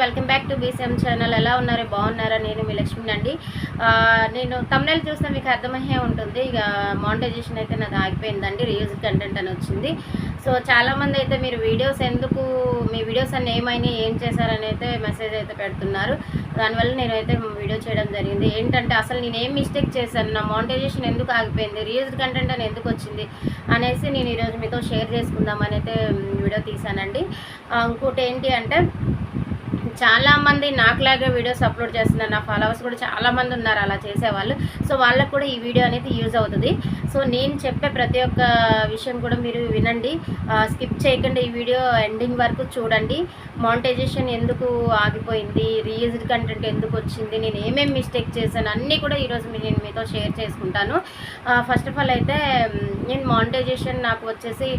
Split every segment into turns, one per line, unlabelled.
Welcome back to B C M channel. ఎలా ఉన్నారు? బాగున్నారా? నేను మీ లక్ష్మిని అండి. నేను తమిళ చూస్తే మీకు అర్థమయ్యే ఉంటుంది. ఇక మానిటైజేషన్ అయితే నాకు ఆగిపోయిందండి. రీయూజ్ కంటెంట్ అని వచ్చింది. సో చాలామంది అయితే మీరు వీడియోస్ ఎందుకు మీ వీడియోస్ అన్ని ఏమైనా ఏం చేశారని అయితే మెసేజ్ అయితే పెడుతున్నారు. దానివల్ల నేనైతే వీడియో చేయడం జరిగింది. ఏంటంటే అసలు నేను ఏం మిస్టేక్ చేశాను? నా మానిటైజేషన్ ఎందుకు ఆగిపోయింది? రీయూజ్డ్ కంటెంట్ అని ఎందుకు వచ్చింది? అనేసి నేను ఈరోజు మీతో షేర్ చేసుకుందామని అయితే వీడియో తీశానండి. ఇంకోటి ఏంటి అంటే చాలా మంది నాకులాగే వీడియోస్ అప్లోడ్ చేస్తున్నారు. నా ఫాలోవర్స్ కూడా చాలామంది ఉన్నారు అలా చేసేవాళ్ళు. సో వాళ్ళకు కూడా ఈ వీడియో అనేది యూజ్ అవుతుంది. సో నేను చెప్పే ప్రతి ఒక్క విషయం కూడా మీరు వినండి. స్కిప్ చేయకుండా ఈ వీడియో ఎండింగ్ వరకు చూడండి. మానిటైజేషన్ ఎందుకు ఆగిపోయింది? రీయూజ్డ్ కంటెంట్ ఎందుకు వచ్చింది? నేను ఏమేమి మిస్టేక్ చేశాను? అన్నీ కూడా ఈరోజు మీ- నేను మీతో షేర్ చేసుకుంటాను. ఫస్ట్ ఆఫ్ ఆల్ అయితే నేను మానిటైజేషన్ నాకు వచ్చేసి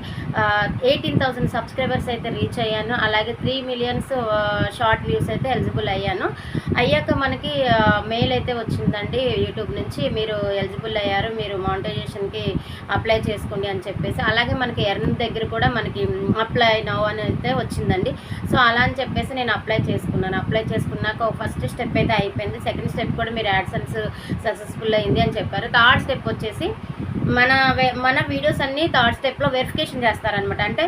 ఎయిటీన్ థౌసండ్ సబ్స్క్రైబర్స్ అయితే రీచ్ అయ్యాను. అలాగే త్రీ మిలియన్స్ షార్ట్ వ్యూస్ అయితే ఎలిజిబుల్ అయ్యాను. అయ్యాక మనకి మెయిల్ అయితే వచ్చిందండి యూట్యూబ్ నుంచి. మీరు ఎలిజిబుల్ అయ్యారు మీరు మానిటైజేషన్కి అప్లై చేసుకోండి అని చెప్పేసి. అలాగే మనకి ఎర్న్ దగ్గర కూడా మనకి అప్లై నవ్ అని అయితే వచ్చిందండి. సో అలా అని చెప్పేసి నేను అప్లై చేసుకున్నాను. అప్లై చేసుకున్నాక ఫస్ట్ స్టెప్ అయితే అయిపోయింది. సెకండ్ స్టెప్ కూడా మీరు యాడ్సన్స్ సక్సెస్ఫుల్ అయింది అని చెప్పారు. థర్డ్ స్టెప్ వచ్చేసి మన మన వీడియోస్ అన్నీ థర్డ్ స్టెప్లో వెరిఫికేషన్ చేస్తారనమాట అంటే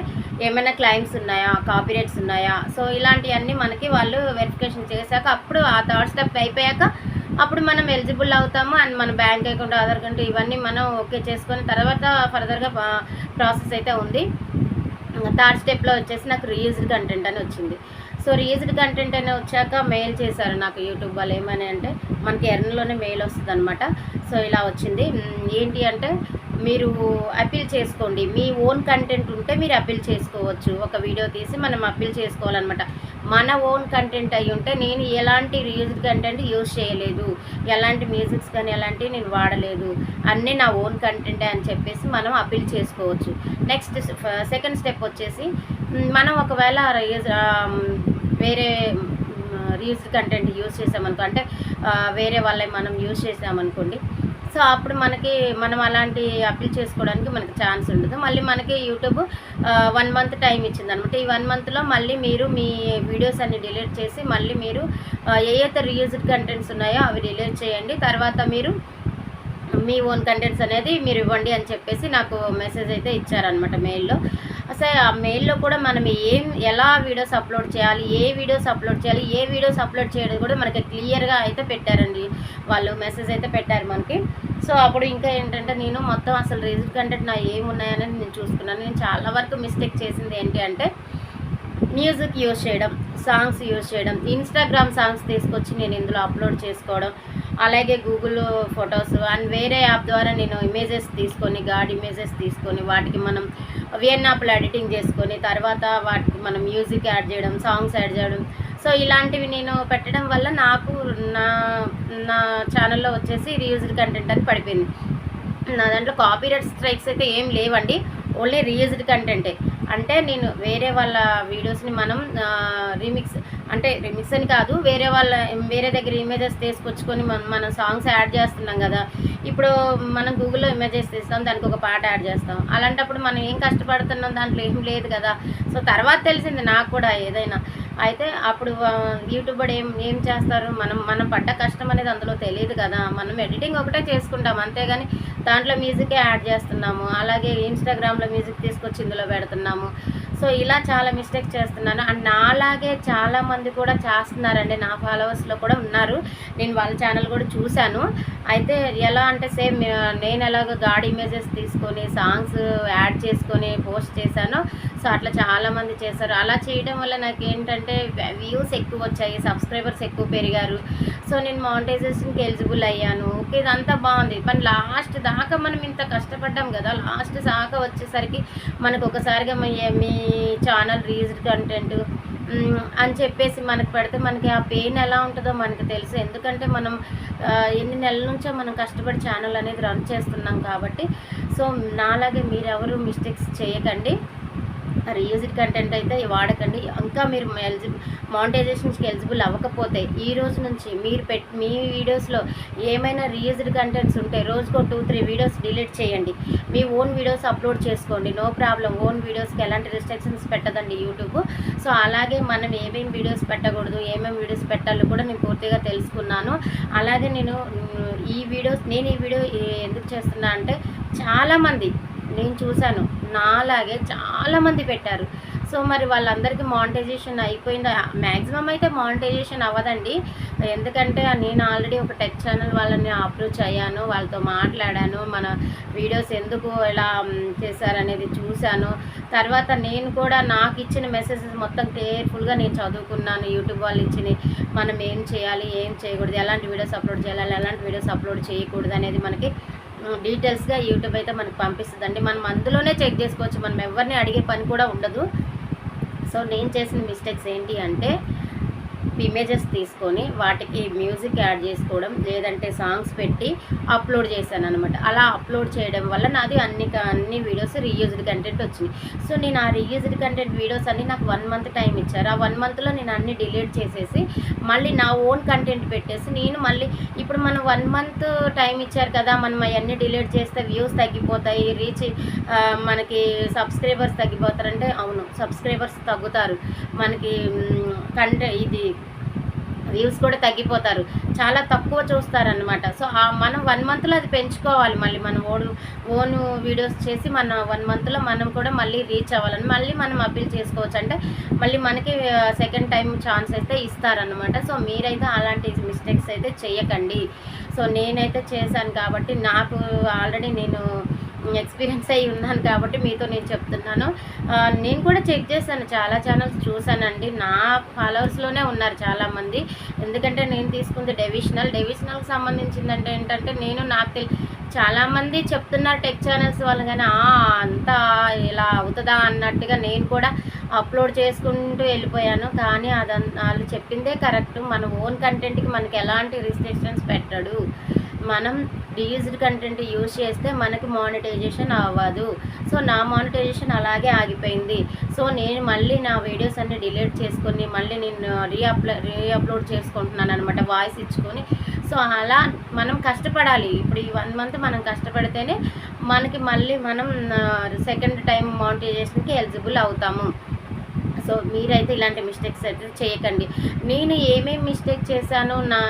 ఏమైనా క్లైమ్స్ ఉన్నాయా? కాపీరైట్స్ ఉన్నాయా? సో ఇలాంటివన్నీ మనకి వాళ్ళు వెరిఫికేషన్ చేశాక అప్పుడు ఆ థర్డ్ స్టెప్ అయిపోయాక అప్పుడు మనం ఎలిజిబుల్ అవుతాము అండ్ మన బ్యాంక్ అకౌంట్ ఆధార్ కార్డు ఇవన్నీ మనం ఓకే చేసుకొని తర్వాత ఫర్దర్గా ప్రాసెస్ అయితే ఉంది. థర్డ్ స్టెప్లో వచ్చేసి నాకు రీయూజ్డ్ కంటెంట్ అని వచ్చింది. సో రీయూజ్డ్ కంటెంట్ అని వచ్చాక మెయిల్ చేశారు నాకు యూట్యూబ్ వాళ్ళు ఏమని అంటే మనకి ఎర్న్లోనే మెయిల్ వస్తుంది అనమాట సో ఇలా వచ్చింది. ఏంటి అంటే మీరు అప్పీల్ చేసుకోండి. మీ ఓన్ కంటెంట్ ఉంటే మీరు అప్పీల్ చేసుకోవచ్చు. ఒక వీడియో తీసి మనం అప్పీల్ చేసుకోవాలన్నమాట. మన ఓన్ కంటెంట్ అయి ఉంటే నేను ఎలాంటి రీల్స్ కంటెంట్ యూజ్ చేయలేదు. ఎలాంటి మ్యూజిక్స్ కానీ ఎలాంటివి నేను వాడలేదు. అన్నీ నా ఓన్ కంటెంటే అని చెప్పేసి మనం అప్పీల్ చేసుకోవచ్చు. నెక్స్ట్ సెకండ్ స్టెప్ వచ్చేసి మనం ఒకవేళ వేరే రీల్స్ కంటెంట్ యూజ్ చేసామనుకో అంటే వేరే వాళ్ళే మనం యూజ్ చేసామనుకోండి సో అప్పుడు మనకి మనం అలాంటి అప్పీల్ చేసుకోవడానికి మనకి ఛాన్స్ ఉండదు. మళ్ళీ మనకి యూట్యూబ్ వన్ మంత్ టైం ఇచ్చింది అనమాట ఈ వన్ మంత్లో మళ్ళీ మీరు మీ వీడియోస్ అన్ని డిలీట్ చేసి మళ్ళీ మీరు ఆ, రీయూజ్డ్ కంటెంట్స్ ఉన్నాయో అవి డిలీట్ చేయండి. తర్వాత మీరు మీ ఓన్ కంటెంట్స్ అనేది మీరు ఇవ్వండి అని చెప్పేసి నాకు మెసేజ్ అయితే ఇచ్చారనమాట మెయిల్లో అసలు ఆ మెయిల్లో కూడా మనం ఏం ఎలా వీడియోస్ అప్లోడ్ చేయాలి ఏ వీడియోస్ అప్లోడ్ చేయాలి ఏ వీడియోస్ అప్లోడ్ చేయడం కూడా మనకి క్లియర్గా అయితే పెట్టారండి. వాళ్ళు మెసేజ్ అయితే పెట్టారు మనకి. సో అప్పుడు ఇంకా ఏంటంటే నేను మొత్తం అసలు రిజల్ట్ కంటెంట్ నా ఏమి ఉన్నాయనేది నేను చూసుకున్నాను. నేను చాలా వరకు మిస్టేక్ చేసింది ఏంటి అంటే మ్యూజిక్ యూజ్ చేయడం సాంగ్స్ యూజ్ చేయడం ఇన్స్టాగ్రామ్ సాంగ్స్ తీసుకొచ్చి నేను ఇందులో అప్లోడ్ చేసుకోవడం అలాగే గూగుల్ ఫొటోస్ అండ్ వేరే యాప్ ద్వారా నేను ఇమేజెస్ తీసుకొని గాడ్ ఇమేజెస్ తీసుకొని వాటికి మనం విఎన్ఆప్లు ఎడిటింగ్ చేసుకొని తర్వాత వాటికి మనం మ్యూజిక్ యాడ్ చేయడం సాంగ్స్ యాడ్ చేయడం. సో ఇలాంటివి నేను పెట్టడం వల్ల నాకు నా నా ఛానల్లో వచ్చేసి రీయూజ్డ్ కంటెంట్ అని పడిపోయింది. నా దాంట్లో కాపీరైట్ స్ట్రైక్స్ అయితే ఏం లేవండి ఓన్లీ రీయూజ్డ్ కంటెంటే అంటే నేను వేరే వాళ్ళ వీడియోస్ని మనం రీమిక్స్ అంటే రీమిక్స్ అని కాదు వేరే వాళ్ళ వేరే దగ్గర ఇమేజెస్ తీసుకొచ్చుకొని మనం మనం సాంగ్స్ యాడ్ చేస్తున్నాం కదా. ఇప్పుడు మనం గూగుల్లో ఇమేజెస్ తీస్తాం దానికి ఒక పాట యాడ్ చేస్తాం. అలాంటప్పుడు మనం ఏం కష్టపడుతున్నాం దాంట్లో ఏం లేదు కదా. సో తర్వాత తెలిసింది నాకు కూడా ఏదైనా. అయితే అప్పుడు యూట్యూబర్ యూట్యూబ్ ఏం ఏం చేస్తారు? మనం మనం పడ్డ కష్టం అనేది అందులో తెలియదు కదా. మనం ఎడిటింగ్ ఒకటే చేసుకుంటాం అంతేగాని దాంట్లో మ్యూజికే యాడ్ చేస్తున్నాము. అలాగే ఇన్స్టాగ్రామ్లో మ్యూజిక్ తీసుకొచ్చి ఇందులో పెడుతున్నాము. సో ఇలా చాలా మిస్టేక్ చేస్తున్నాను. అండ్ నాలాగే చాలా మంది కూడా చేస్తున్నారండి. నా ఫాలోవర్స్లో కూడా ఉన్నారు. నేను వాళ్ళ ఛానల్ కూడా చూశాను. అయితే ఎలా అంటే సేమ్ నేను ఎలాగో గాడ్ ఇమేజెస్ తీసుకొని సాంగ్స్ యాడ్ చేసుకొని పోస్ట్ చేశానో. సో అట్లా చాలా మంది చేశారు. అలా చేయడం వల్ల నాకు ఏంటంటే వ్యూస్ ఎక్కువ వచ్చాయి సబ్స్క్రైబర్స్ ఎక్కువ పెరిగారు. సో నేను మానిటైజేషన్కి ఎలిజిబుల్ అయ్యాను. ఓకే ఇదంతా బాగుంది. కానీ లాస్ట్ దాకా మనం ఇంత కష్టపడ్డాం కదా లాస్ట్ దాకా వచ్చేసరికి మనకు ఒకసారిగా మీ మీ ఛానల్ రీజ్డ్ కంటెంట్ అని చెప్పేసి మనకు పెడితే మనకి ఆ పెయిన్ ఎలా ఉంటుందో మనకు తెలుసు. ఎందుకంటే మనం ఎన్ని నెలల నుంచో మనం కష్టపడి ఛానల్ అనేది రన్ చేస్తున్నాం కాబట్టి. సో నాలాగే మీరెవరు మిస్టేక్స్ చేయకండి. రీయూజ్డ్ కంటెంట్ అయితే వాడకండి. ఇంకా మీరు ఎలిజిబుల్ మానిటైజేషన్స్కి ఎలిజిబుల్ అవ్వకపోతే ఈ రోజు నుంచి మీరు పెట్ మీ వీడియోస్లో ఏమైనా రీయూజ్డ్ కంటెంట్స్ ఉంటే రోజుకో టూ త్రీ వీడియోస్ డిలీట్ చేయండి. మీ ఓన్ వీడియోస్ అప్లోడ్ చేసుకోండి. నో ప్రాబ్లం ఓన్ వీడియోస్కి ఎలాంటి రిస్ట్రిక్షన్స్ పెట్టదండి యూట్యూబ్ సో అలాగే మనం ఏమేమి వీడియోస్ పెట్టకూడదు ఏమేమి వీడియోస్ పెట్టాలో కూడా నేను పూర్తిగా తెలుసుకున్నాను. అలాగే నేను ఈ వీడియోస్ నేను ఈ వీడియో ఎందుకు చేస్తున్నా అంటే చాలామంది నేను చూశాను. నాలాగే చాలామంది పెట్టారు. సో మరి వాళ్ళందరికీ మానిటైజేషన్ అయిపోయిందా? మ్యాక్సిమం అయితే మానిటైజేషన్ అవ్వదండి. ఎందుకంటే నేను ఆల్రెడీ ఒక టెక్ ఛానల్ వాళ్ళని అప్రోచ్ అయ్యాను. వాళ్ళతో మాట్లాడాను. మన వీడియోస్ ఎందుకు ఎలా చేశారనేది చూశాను. తర్వాత నేను కూడా నాకు ఇచ్చిన మెసేజెస్ మొత్తం కేర్ఫుల్గా నేను చదువుకున్నాను. యూట్యూబ్ వాళ్ళు ఇచ్చిన మనం ఏం చేయాలి? ఏం చేయకూడదు? ఎలాంటి వీడియోస్ అప్లోడ్ చేయాలి? ఎలాంటి వీడియోస్ అప్లోడ్ చేయకూడదు? అనేది మనకి డీటెయిల్స్గా యూట్యూబ్ అయితే మనకు పంపిస్తుందండి. మనం అందులోనే చెక్ చేసుకోవచ్చు. మనం ఎవరిని అడిగే పని కూడా ఉండదు. సో నేను చేసిన మిస్టేక్స్ ఏంటి అంటే ఇమేజెస్ తీసుకొని వాటికి మ్యూజిక్ యాడ్ చేసుకోవడం లేదంటే సాంగ్స్ పెట్టి అప్లోడ్ చేశాను అనమాట అలా అప్లోడ్ చేయడం వల్ల నాది అన్ని అన్ని వీడియోస్ రీయూజ్డ్ కంటెంట్ వచ్చింది సో నేను ఆ రీయూజ్డ్ కంటెంట్ వీడియోస్ అన్ని నాకు వన్ మంత్ టైం ఇచ్చారు. ఆ వన్ మంత్లో నేను అన్ని డిలీట్ చేసేసి మళ్ళీ నా ఓన్ కంటెంట్ పెట్టేసి నేను మళ్ళీ ఇప్పుడు మనం వన్ మంత్ టైం ఇచ్చారు కదా మనం అవన్నీ డిలీట్ చేస్తే వ్యూస్ తగ్గిపోతాయి రీచ్ మనకి సబ్స్క్రైబర్స్ తగ్గిపోతారంటే అవును సబ్స్క్రైబర్స్ తగ్గుతారు. మనకి కంటే ఇది వ్యూస్ కూడా తగ్గిపోతారు. చాలా తక్కువ చూస్తారనమాట సో ఆ మనం వన్ మంత్లో అది పెంచుకోవాలి. మళ్ళీ మనం ఓన్ ఓన్ వీడియోస్ చేసి మన వన్ మంత్లో మనం కూడా మళ్ళీ రీచ్ అవ్వాలని మళ్ళీ మనం అప్పీల్ చేసుకోవచ్చు. అంటే మళ్ళీ మనకి సెకండ్ టైం ఛాన్స్ అయితే ఇస్తారనమాట సో మీరైతే అలాంటి మిస్టేక్స్ అయితే చేయకండి సో నేనైతే చేశాను కాబట్టి నాకు ఆల్రెడీ నేను ఎక్స్పీరియన్స్ అయి ఉన్నాను కాబట్టి మీతో నేను చెప్తున్నాను. నేను కూడా చెక్ చేశాను. చాలా ఛానల్స్ చూశానండి. నా ఫాలోవర్స్లోనే ఉన్నారు చాలామంది. ఎందుకంటే నేను తీసుకుంది డెవిషనల్ డెవిషనల్కి సంబంధించిందంటే ఏంటంటే నేను నాకు తెలి చాలామంది చెప్తున్నారు టెక్ ఛానల్స్ వాళ్ళు కానీ అంతా ఇలా అవుతుందా అన్నట్టుగా నేను కూడా అప్లోడ్ చేసుకుంటూ వెళ్ళిపోయాను. కానీ అదం వాళ్ళు చెప్పిందే కరెక్ట్. మన ఓన్ కంటెంట్కి మనకి ఎలాంటి రిస్ట్రిక్షన్స్ పెట్టడు. మనం రీయూజ్డ్ కంటెంట్ యూజ్ చేస్తే మనకి మానిటైజేషన్ అవ్వదు. సో నా మానిటైజేషన్ అలాగే ఆగిపోయింది. సో నేను మళ్ళీ నా వీడియోస్ అన్ని డిలీట్ చేసుకొని మళ్ళీ నేను రీఅప్లో రీఅప్లోడ్ చేసుకుంటున్నాను అనమాట వాయిస్ ఇచ్చుకొని. సో అలా మనం కష్టపడాలి. ఇప్పుడు ఈ వన్ మంత్ మనం కష్టపడితేనే మనకి మళ్ళీ మనం సెకండ్ టైం మానిటైజేషన్కి ఎలిజిబుల్ అవుతాము. సో మీరైతే ఇలాంటి మిస్టేక్స్ అయితే చేయకండి. నేను ఏమేమి మిస్టేక్ చేశాను నా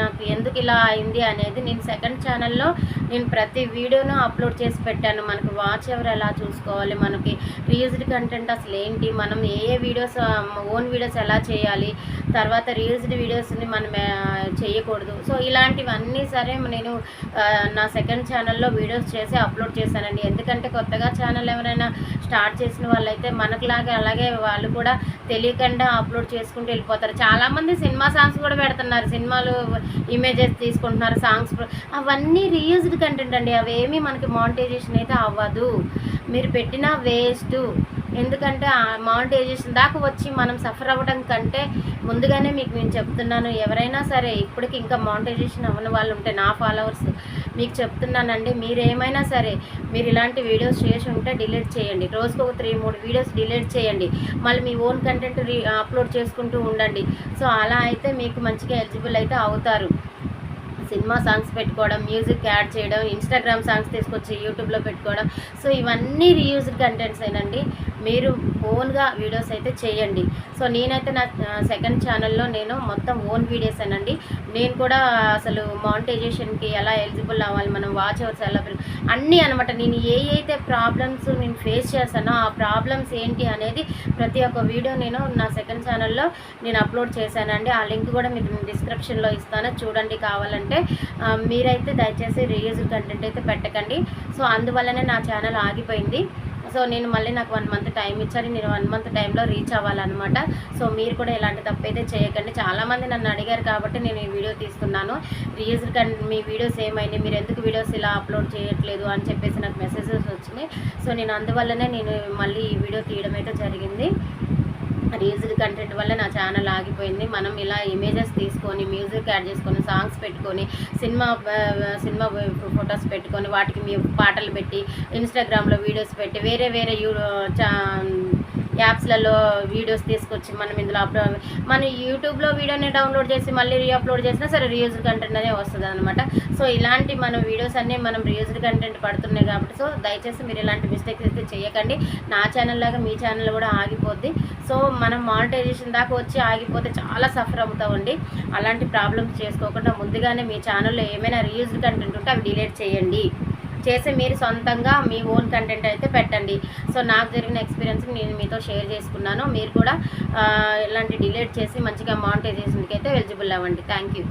నాకు ఎందుకు ఇలా అయింది అనేది నేను సెకండ్ ఛానల్లో నేను ప్రతి వీడియోను అప్లోడ్ చేసి పెట్టాను. మనకు వాచ్ ఎవరు ఎలా చూసుకోవాలి? మనకి రీల్స్డ్ కంటెంట్ అసలు ఏంటి? మనం ఏ ఏ వీడియోస్ ఓన్ వీడియోస్ ఎలా చేయాలి? తర్వాత రీల్స్డ్ వీడియోస్ని మనం చేయకూడదు. సో ఇలాంటివన్నీ సరే నేను నా సెకండ్ ఛానల్లో వీడియోస్ చేసి అప్లోడ్ చేశానండి. ఎందుకంటే కొత్తగా ఛానల్ ఎవరైనా స్టార్ట్ చేసిన వాళ్ళైతే మనకులాగే అలాగే వాళ్ళు కూడా తెలియకుండా అప్లోడ్ చేసుకుంటూ వెళ్ళిపోతారు. చాలామంది సినిమా సాంగ్స్ కూడా పెడుతున్నారు. సినిమాలు ఇమేజెస్ తీసుకుంటున్నారు సాంగ్స్ అవన్నీ రీయూజ్డ్ కంటెంట్ అండి. అవేమీ మనకి మానిటైజేషన్ అయితే అవ్వదు. మీరు పెట్టిన వేస్ట్ ఎందుకంటే ఆ మానిటైజేషన్ దాకా వచ్చి మనం సఫర్ అవ్వడం కంటే ముందుగానే మీకు నేను చెప్తున్నాను. ఎవరైనా సరే ఇప్పటికి ఇంకా మానిటైజేషన్ అవ్వని వాళ్ళు ఉంటే నా ఫాలోవర్స్ మీకు చెప్తున్నానండి మీరు ఏమైనా సరే మీరు ఇలాంటి వీడియోస్ చేసి ఉంటే డిలీట్ చేయండి. రోజుకు ఒక త్రీ మూడు వీడియోస్ డిలీట్ చేయండి. మళ్ళీ మీ ఓన్ కంటెంట్ రీ అప్లోడ్ చేసుకుంటూ ఉండండి. సో అలా అయితే మీకు మంచిగా ఎలిజిబుల్ అయితే అవుతారు. సినిమా సాంగ్స్ పెట్టుకోవడం మ్యూజిక్ యాడ్ చేయడం ఇన్స్టాగ్రామ్ సాంగ్స్ తీసుకొచ్చి యూట్యూబ్లో పెట్టుకోవడం. సో ఇవన్నీ రీయూజ్డ్ కంటెంట్స్ ఏనండి మీరు ఓన్గా వీడియోస్ అయితే చేయండి. సో నేనైతే నా సెకండ్ ఛానల్లో నేను మొత్తం ఓన్ వీడియోస్ ఏనండి నేను కూడా అసలు మానిటైజేషన్కి ఎలా ఎలిజిబుల్ అవ్వాలి మనం వాచ్ అవర్స్ ఎలా అన్నీ అనమాట. నేను ఏ అయితే ప్రాబ్లమ్స్ నేను ఫేస్ చేశానో ఆ ప్రాబ్లమ్స్ ఏంటి అనేది ప్రతి ఒక్క వీడియో నేను నా సెకండ్ ఛానల్లో నేను అప్లోడ్ చేశానండి. ఆ లింక్ కూడా మీకు నేను డిస్క్రిప్షన్లో ఇస్తాను. చూడండి కావాలంటే మీరైతే దయచేసి రియూజ్ కంటెంట్ అయితే పెట్టకండి. సో అందువల్లనే నా ఛానల్ ఆగిపోయింది. సో నేను మళ్ళీ నాకు వన్ మంత్ టైం ఇచ్చారు. నేను వన్ మంత్ టైంలో రీచ్ అవ్వాలన్నమాట. సో మీరు కూడా ఇలాంటి తప్పు అయితే చేయకండి. చాలామంది నన్ను అడిగారు కాబట్టి నేను ఈ వీడియో తీస్తున్నాను. రీయూజ్ మీ వీడియోస్ ఏమైంది? మీరు ఎందుకు వీడియోస్ ఇలా అప్లోడ్ చేయట్లేదు? అని చెప్పేసి నాకు మెసేజెస్ వచ్చినాయి. సో నేను అందువల్లనే నేను మళ్ళీ ఈ వీడియో తీయడం అయితే జరిగింది. రీల్స్డ్ కంటెంట్ వల్ల నా ఛానల్ ఆగిపోయింది. మనం ఇలా ఇమేజెస్ తీసుకొని మ్యూజిక్ యాడ్ చేసుకొని సాంగ్స్ పెట్టుకొని సినిమా సినిమా ఫొటోస్ పెట్టుకొని వాటికి మీ పాటలు పెట్టి ఇన్స్టాగ్రామ్లో వీడియోస్ పెట్టి వేరే వేరే యూ చా యాప్స్లలో వీడియోస్ తీసుకొచ్చి మనం ఇందులో అప్లోడ్ మనం యూట్యూబ్లో వీడియోని డౌన్లోడ్ చేసి మళ్ళీ రీ అప్లోడ్ చేసినా సరే రియూజ్డ్ కంటెంట్ అనే వస్తుంది అనమాట సో ఇలాంటి మన వీడియోస్ అన్నీ మనం రీయూజ్డ్ కంటెంట్ పడుతున్నాయి కాబట్టి సో దయచేసి మీరు ఇలాంటి మిస్టేక్స్ అయితే చేయకండి. నా ఛానల్ లాగా మీ ఛానల్ కూడా ఆగిపోద్ది. సో మనం మానిటైజేషన్ దాకా వచ్చి ఆగిపోతే చాలా సఫర్ అవుతామండి. అలాంటి ప్రాబ్లమ్స్ చేసుకోకుండా ముందుగానే మీ ఛానల్లో ఏమైనా రీయూజ్డ్ కంటెంట్ ఉంటే అవి డిలీట్ చేయండి. చేసి మీరు సొంతంగా మీ ఓన్ కంటెంట్ అయితే పెట్టండి. సో నాకు జరిగిన ఎక్స్పీరియన్స్ నేను మీతో షేర్ చేసుకున్నాను. మీరు కూడా ఇలాంటి డిలీట్ చేసి మంచిగా మానిటైజేషన్కి అయితే ఎలిజిబుల్ అవ్వండి. Thank you